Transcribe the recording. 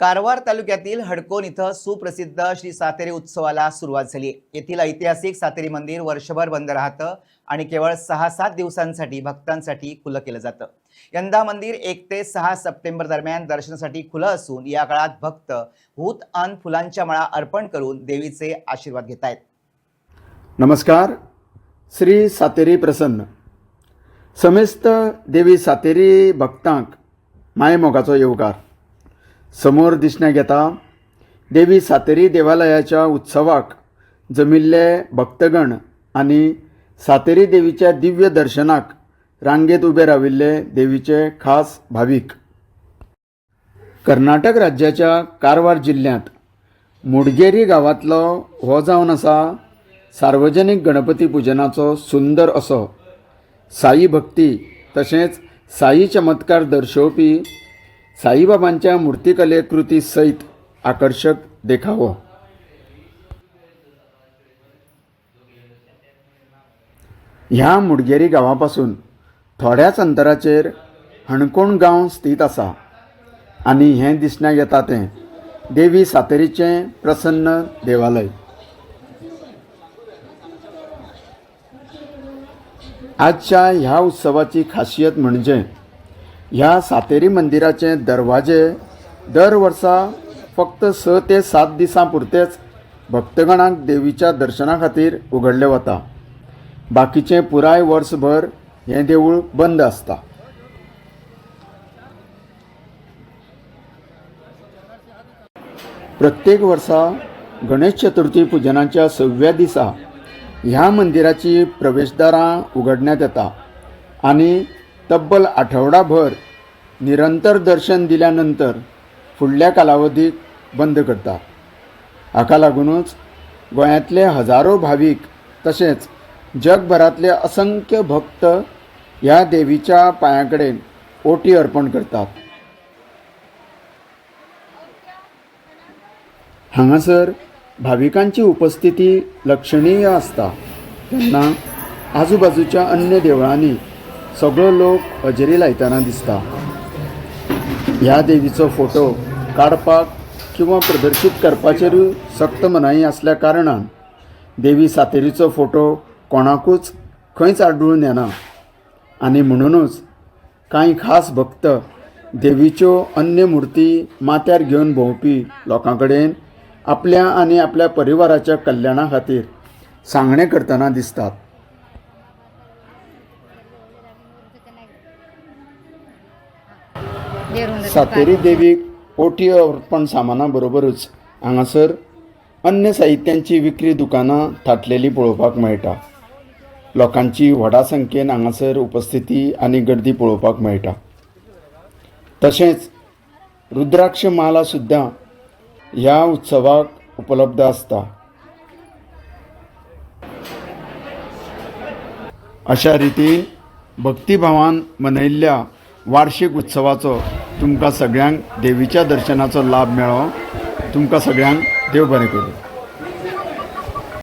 कारवार तालुक्यातील हडकोन इथं सुप्रसिद्ध श्री सातेरी उत्सवाला सुरुवात झाली येथील ऐतिहासिक सातेरी मंदिर वर्षभर बंद राहतं आणि केवळ सहा सात दिवसांसाठी भक्तांसाठी खुलं केलं जातं. यंदा मंदिर एक ते सहा सप्टेंबर दरम्यान दर्शनासाठी खुलं असून या काळात भक्त हूत अन फुलांच्या माळा अर्पण करून देवीचे आशीर्वाद घेत आहेत. नमस्कार. श्री सातेरी प्रसन्न. समेस्त देवी सातेरी भक्तांक मायमोगाचो येवकार समोर दिसण्यात येता देवी सातेरी देवालयाच्या उत्सवाक जमिल्ले भक्तगण आनी सातेरी देवीच्या दिव्य दर्शनाक रांगेत उबे राविल्ले देवीचे खास भावीक. कर्नाटक राज्याच्या कारवार जिल्ह्यांत मुडगेरी गांवांतलो हो जावन आसा सार्वजनीक गणपती पुजनाचो सुंदर असो. साई भक्ती तशेंच साई चमत्कार दर्शोवपी साईबाबांच्या मूर्तिकले कृती सयत आकर्शक देखावो. ह्या मुडगेरी गांवा पासून थोड्याच अंतराचेर हणकोण गांव स्थित आसा आनी हें दिसण्याक येता तें देवी सातेरीचें प्रसन्न देवालय. आजच्या ह्या उत्सवाची खासियत म्हणजे ह्या सातेरी मंदिराचे दरवाजे दर वर्सा फक्त स ते सात दिसां पुरतेच भक्तगणांक देवीच्या दर्शना खातीर उगडले वता. बाकीचें पुराय वर्सभर हें देवूळ बंद आसता. प्रत्येक वर्सा गणेश चतुर्थी पुजनाच्या सव्या दिसा ह्या मंदिराची प्रवेशदारां उगडण्यात येता आनी तब्बल आठवडाभर निरंतर दर्शन दिल्यानंतर फुडल्या कालावधीक बंद करतात. हाका लागूनच गोंयांतले हजारो भावीक तशेंच जगभरांतले असंख्य भक्त ह्या देवीच्या पांया कडेन ओटी अर्पण करतात. हांगासर भाविकांची उपस्थिती लक्षणीय आसता तेन्ना आजूबाजूच्या अन्य देवळांनी सगळो लोक हजेरी लायतना दिसता. ह्या देवीचो फोटो काडपाक किंवा प्रदर्शीत करपाचेरूय सक्त मनाई आसल्या कारणान देवी सातेरीचो फोटो कोणाकूच खंयच आढळून येना आनी म्हणूनच कांय खास भक्त देवीच्यो अन्य मुर्ती माथ्यार घेवन भोंवपी लोकां कडेन आपल्या आनी आपल्या परिवाराच्या कल्याणा खातीर सांगणें करतना दिसतात. सातेरी देवीक ओटी अर्पण सामाना बरोबरच हांगासर अन्य साहित्यांची विक्री दुकानां थाटलेली पळोवपाक मेळटा. लोकांची व्हडा संख्येन हांगासर उपस्थिती आनी गर्दी पळोवपाक मेळटा. तशेंच रुद्राक्ष माला सुद्दां ह्या उत्सवाक उपलब्ध आसता अशा रितीन भक्तिभावान मनयल्ल्या वार्षिक उत्सवाचो तुमकां सगळ्यांक देवीच्या दर्शनाचो लाभ मेळो. तुमकां सगळ्यांक देव बरें करूं.